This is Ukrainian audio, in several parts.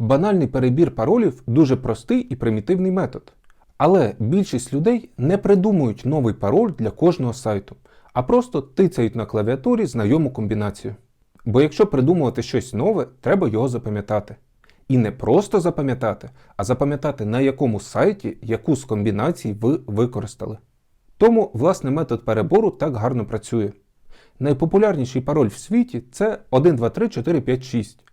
Банальний перебір паролів дуже простий і примітивний метод. Але більшість людей не придумують новий пароль для кожного сайту, а просто тицяють на клавіатурі знайому комбінацію. Бо якщо придумувати щось нове, треба його запам'ятати. І не просто запам'ятати, а запам'ятати на якому сайті яку з комбінацій ви використали. Тому, власне, метод перебору так гарно працює. Найпопулярніший пароль в світі це 123456.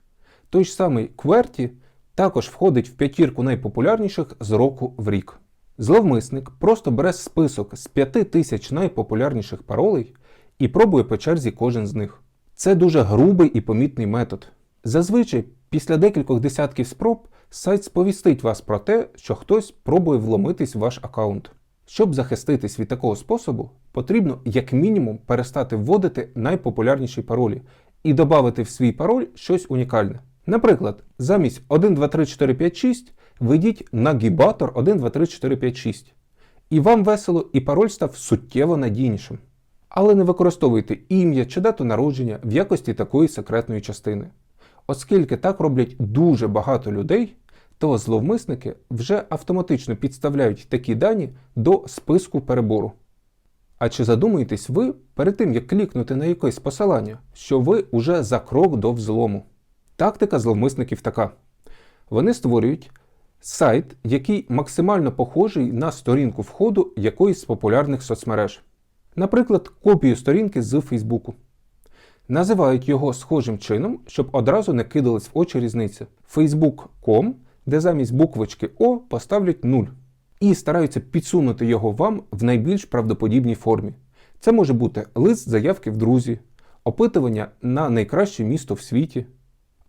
Той ж самий QWERTY також входить в п'ятірку найпопулярніших з року в рік. Зловмисник просто бере список з 5000 найпопулярніших паролей і пробує по черзі кожен з них. Це дуже грубий і помітний метод. Зазвичай, після декількох десятків спроб, сайт сповістить вас про те, що хтось пробує вломитись в ваш аккаунт. Щоб захиститись від такого способу, потрібно як мінімум перестати вводити найпопулярніші паролі і додати в свій пароль щось унікальне. Наприклад, замість 123456 введіть нагібатор 123456. І вам весело, і пароль став суттєво надійнішим. Але не використовуйте ім'я чи дату народження в якості такої секретної частини. Оскільки так роблять дуже багато людей, то зловмисники вже автоматично підставляють такі дані до списку перебору. А чи задумуєтесь ви перед тим, як клікнути на якесь посилання, що ви уже за крок до взлому? Тактика зловмисників така: вони створюють сайт, який максимально похожий на сторінку входу якоїсь з популярних соцмереж. Наприклад, копію сторінки з Фейсбуку. Називають його схожим чином, щоб одразу не кидались в очі різниця. Facebook.com, де замість буквочки О поставлять 0. І стараються підсунути його вам в найбільш правдоподібній формі. Це може бути лист заявки в друзі, опитування на найкраще місто в світі,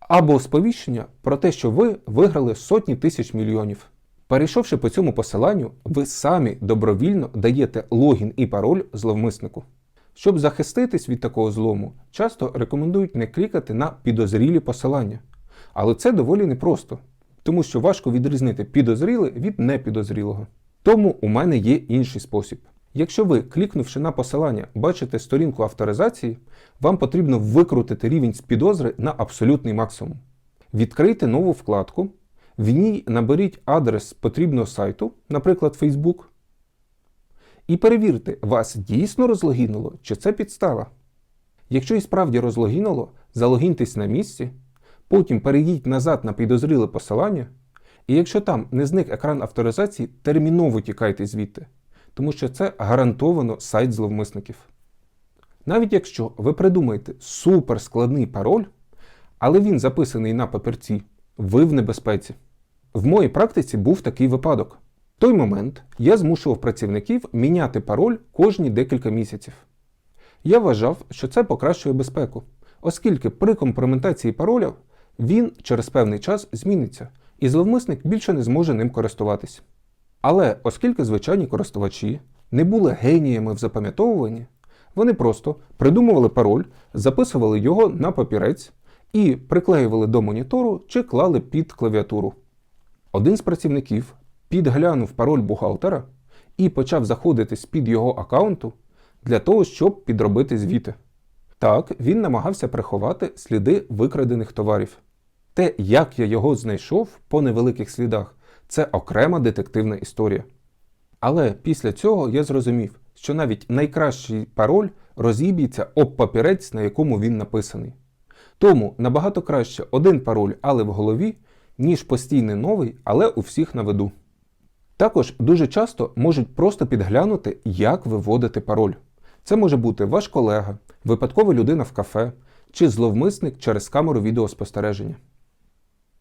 або сповіщення про те, що ви виграли сотні тисяч мільйонів. Перейшовши по цьому посиланню, ви самі добровільно даєте логін і пароль зловмиснику. Щоб захиститись від такого злому, часто рекомендують не клікати на підозрілі посилання. Але це доволі непросто, тому що важко відрізнити підозріле від непідозрілого. Тому у мене є інший спосіб. Якщо ви, клікнувши на посилання, бачите сторінку авторизації, вам потрібно викрутити рівень з підозри на абсолютний максимум. Відкрийте нову вкладку, в ній наберіть адрес потрібного сайту, наприклад, Facebook, і перевірте, вас дійсно розлогінуло чи це підстава. Якщо і справді розлогінуло, залогіньтесь на місці, потім перейдіть назад на підозріле посилання, і якщо там не зник екран авторизації, терміново тікайте звідти, тому що це гарантовано сайт зловмисників. Навіть якщо ви придумаєте суперскладний пароль, але він записаний на папірці, ви в небезпеці. В моїй практиці був такий випадок. В той момент я змушував працівників міняти пароль кожні декілька місяців. Я вважав, що це покращує безпеку, оскільки при компрометації пароля він через певний час зміниться, і зловмисник більше не зможе ним користуватись. Але оскільки звичайні користувачі не були геніями в запам'ятовуванні, вони просто придумували пароль, записували його на папірець і приклеювали до монітору чи клали під клавіатуру. Один з працівників підглянув пароль бухгалтера і почав заходити з-під його аккаунту для того, щоб підробити звіти. Так, він намагався приховати сліди викрадених товарів. Те, як я його знайшов по невеликих слідах, це окрема детективна історія. Але після цього я зрозумів, що навіть найкращий пароль розіб'ється об папірець, на якому він написаний. Тому набагато краще один пароль, але в голові, ніж постійний новий, але у всіх на виду. Також дуже часто можуть просто підглянути, як виводити пароль. Це може бути ваш колега, випадкова людина в кафе чи зловмисник через камеру відеоспостереження.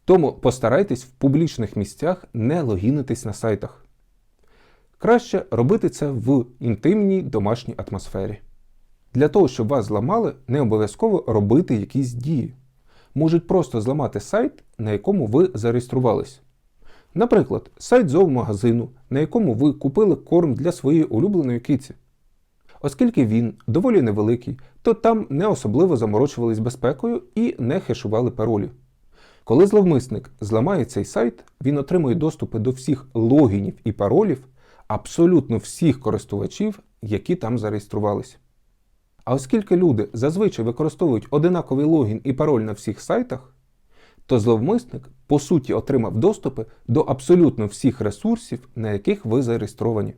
Тому постарайтесь в публічних місцях не логінитись на сайтах. Краще робити це в інтимній домашній атмосфері. Для того, щоб вас зламали, не обов'язково робити якісь дії. Можуть просто зламати сайт, на якому ви зареєструвались. Наприклад, сайт зоомагазину, на якому ви купили корм для своєї улюбленої киці. Оскільки він доволі невеликий, то там не особливо заморочувались безпекою і не хешували паролі. Коли зловмисник зламає цей сайт, він отримує доступи до всіх логінів і паролів абсолютно всіх користувачів, які там зареєструвалися. А оскільки люди зазвичай використовують одинаковий логін і пароль на всіх сайтах, то зловмисник по суті отримав доступи до абсолютно всіх ресурсів, на яких ви зареєстровані.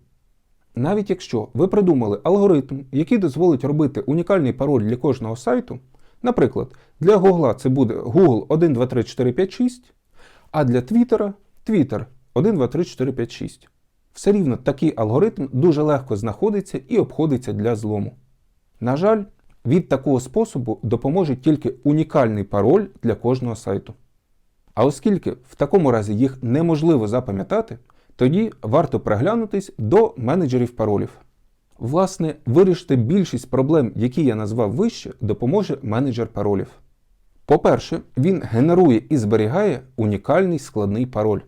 Навіть якщо ви придумали алгоритм, який дозволить робити унікальний пароль для кожного сайту, наприклад, для Google це буде Google 123456, а для Twitter Twitter 123456. Все рівно такий алгоритм дуже легко знаходиться і обходиться для злому. На жаль, від такого способу допоможе тільки унікальний пароль для кожного сайту. А оскільки в такому разі їх неможливо запам'ятати, тоді варто приглянутись до менеджерів паролів. Власне, вирішити більшість проблем, які я назвав вище, допоможе менеджер паролів. По-перше, він генерує і зберігає унікальний складний пароль.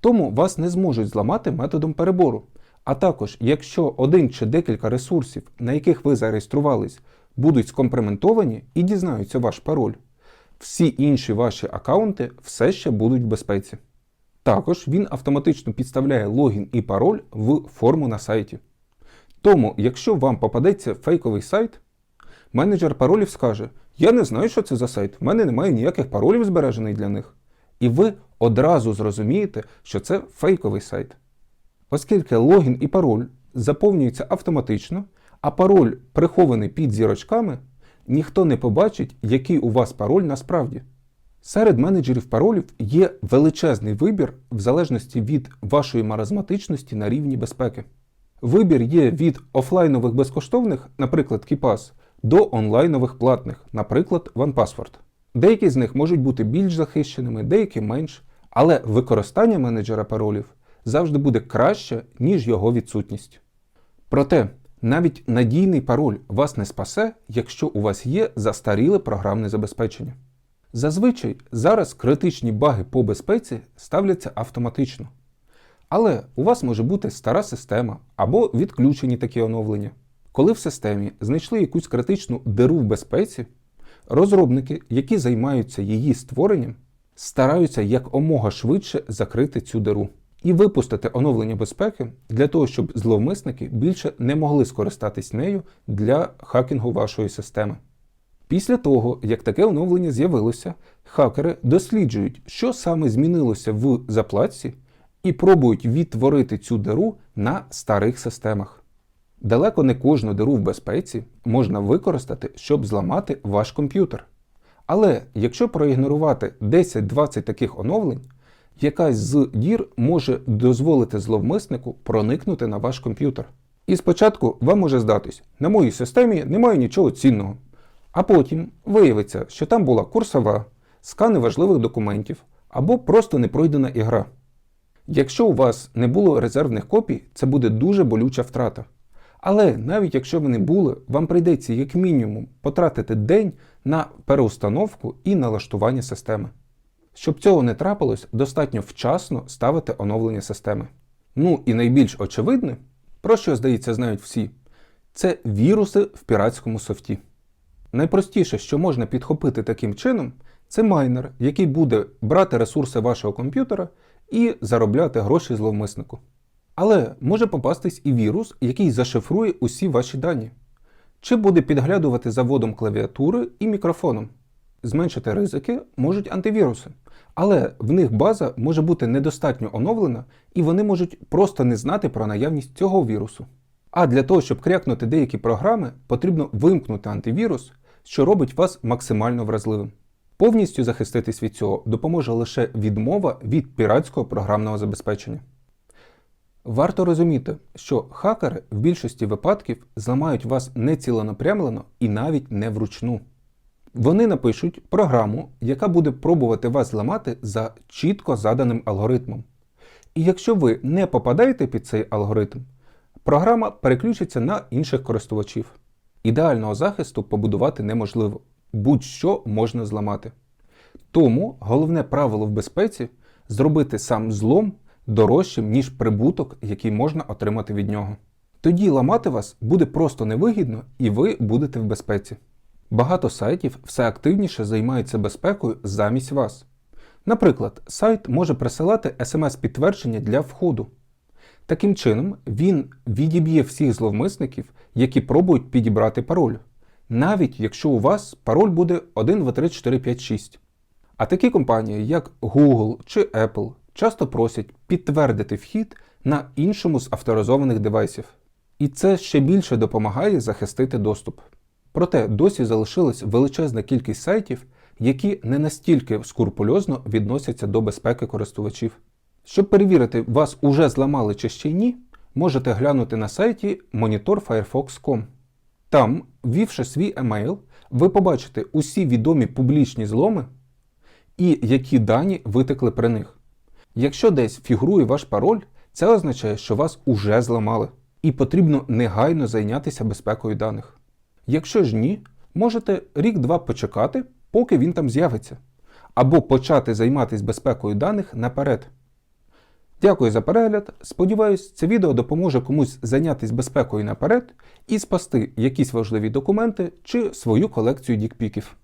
Тому вас не зможуть зламати методом перебору. А також, якщо один чи декілька ресурсів, на яких ви зареєструвались, будуть скомпроментовані і дізнаються ваш пароль, всі інші ваші аккаунти все ще будуть в безпеці. Також він автоматично підставляє логін і пароль в форму на сайті. Тому, якщо вам попадеться фейковий сайт, менеджер паролів скаже: Я не знаю, що це за сайт, в мене немає ніяких паролів збережених для них. І ви одразу зрозумієте, що це фейковий сайт. Оскільки логін і пароль заповнюються автоматично, а пароль прихований під зірочками, ніхто не побачить, який у вас пароль насправді. Серед менеджерів паролів є величезний вибір в залежності від вашої маразматичності на рівні безпеки. Вибір є від офлайнових безкоштовних, наприклад, KeePass, до онлайнових платних, наприклад, OnePassword. Деякі з них можуть бути більш захищеними, деякі менш, але використання менеджера паролів завжди буде краще, ніж його відсутність. Проте, навіть надійний пароль вас не спасе, якщо у вас є застаріле програмне забезпечення. Зазвичай зараз критичні баги по безпеці ставляться автоматично. Але у вас може бути стара система або відключені такі оновлення. Коли в системі знайшли якусь критичну диру в безпеці, розробники, які займаються її створенням, стараються якомога швидше закрити цю диру і випустити оновлення безпеки для того, щоб зловмисники більше не могли скористатись нею для хакінгу вашої системи. Після того, як таке оновлення з'явилося, хакери досліджують, що саме змінилося в заплатці, і пробують відтворити цю диру на старих системах. Далеко не кожну диру в безпеці можна використати, щоб зламати ваш комп'ютер. Але якщо проігнорувати 10-20 таких оновлень, якась з дір може дозволити зловмиснику проникнути на ваш комп'ютер. І спочатку вам може здатись, на моїй системі немає нічого цінного. А потім виявиться, що там була курсова, скани важливих документів або просто непройдена ігра. Якщо у вас не було резервних копій, це буде дуже болюча втрата. Але навіть якщо вони були, вам прийдеться як мінімум потратити день на переустановку і налаштування системи. Щоб цього не трапилось, достатньо вчасно ставити оновлення системи. Ну і найбільш очевидне, про що, здається, знають всі, це віруси в піратському софті. Найпростіше, що можна підхопити таким чином, це майнер, який буде брати ресурси вашого комп'ютера і заробляти гроші зловмиснику. Але може попастись і вірус, який зашифрує усі ваші дані, чи буде підглядувати заводом клавіатури і мікрофоном. Зменшити ризики можуть антивіруси, але в них база може бути недостатньо оновлена і вони можуть просто не знати про наявність цього вірусу. А для того, щоб крякнути деякі програми, потрібно вимкнути антивірус, що робить вас максимально вразливим. Повністю захиститись від цього допоможе лише відмова від піратського програмного забезпечення. Варто розуміти, що хакери в більшості випадків зламають вас не ціленапрямлено і навіть не вручну. Вони напишуть програму, яка буде пробувати вас зламати за чітко заданим алгоритмом. І якщо ви не попадаєте під цей алгоритм, програма переключиться на інших користувачів. Ідеального захисту побудувати неможливо, будь-що можна зламати. Тому головне правило в безпеці зробити сам злом дорожчим, ніж прибуток, який можна отримати від нього. Тоді ламати вас буде просто невигідно і ви будете в безпеці. Багато сайтів все активніше займаються безпекою замість вас. Наприклад, сайт може присилати смс-підтвердження для входу. Таким чином, він відіб'є всіх зловмисників, які пробують підібрати пароль, навіть якщо у вас пароль буде 1, 2, 3, 4, 5, 6. А такі компанії, як Google чи Apple, часто просять підтвердити вхід на іншому з авторизованих девайсів. І це ще більше допомагає захистити доступ. Проте досі залишилась величезна кількість сайтів, які не настільки скрупульозно відносяться до безпеки користувачів. Щоб перевірити, вас уже зламали чи ще ні, можете глянути на сайті monitorfirefox.com. Там, ввівши свій емейл, ви побачите усі відомі публічні зломи і які дані витекли при них. Якщо десь фігурує ваш пароль, це означає, що вас уже зламали, і потрібно негайно зайнятися безпекою даних. Якщо ж ні, можете рік-два почекати, поки він там з'явиться, або почати займатися безпекою даних наперед. Дякую за перегляд. Сподіваюсь, це відео допоможе комусь зайнятися безпекою наперед і спасти якісь важливі документи чи свою колекцію дікпіків.